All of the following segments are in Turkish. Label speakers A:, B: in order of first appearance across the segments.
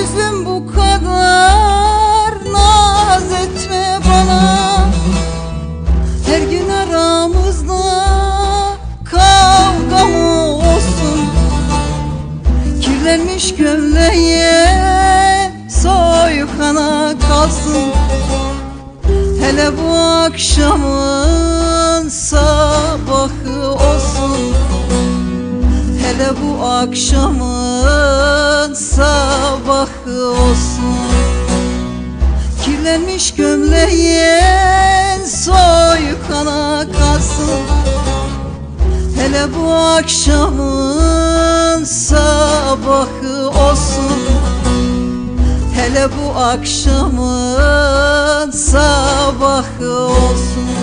A: yüzüm bu kadar naz etme bana. Her gün aramızda kavga mı olsun? Kirlenmiş gömleğe soykana kalsın. Hele bu akşamın sabahı olsun. Hele bu akşamın sabahı olsun. Kirlenmiş gömleğin soykana kalsın. Hele bu akşamın sabahı olsun. Hele bu akşamın sabahı olsun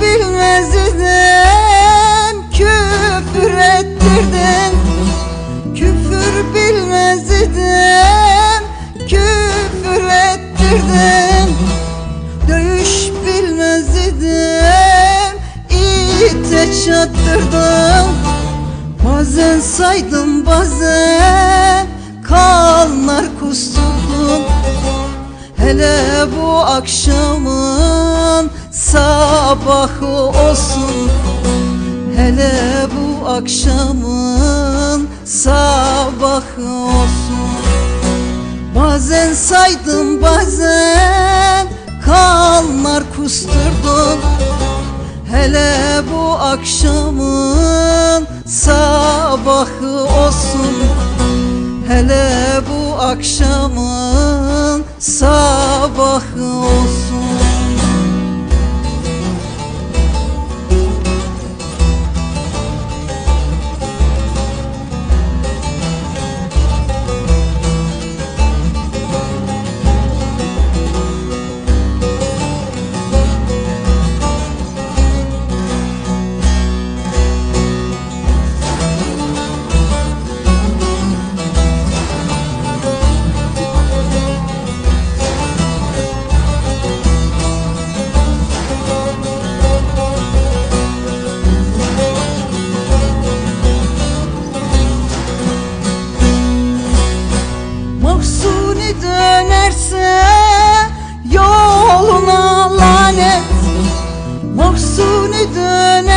A: bilmez idim Küfür ettirdin. Küfür bilmez idim Küfür ettirdin. Dövüş bilmez idim İte çattırdın. Bazen saydım bazen Kanlar kusturdun Hele bu akşamın sabahı olsun Hele bu akşamın sabahı olsun. Bazen saydım bazen kanlar kusturdun Hele bu akşamın sabahı olsun. Hele bu akşamın sabahı olsun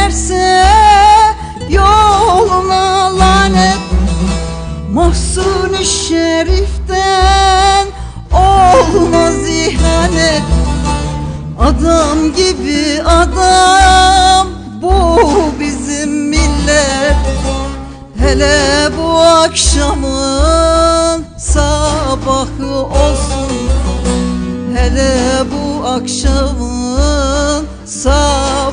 A: dönerse yoluna lanet. Mahsuni şeriften olmaz ihanet. Adam gibi adam bu bizim millet. Hele bu akşamın sabahı olsun. Hele bu akşamın sabahı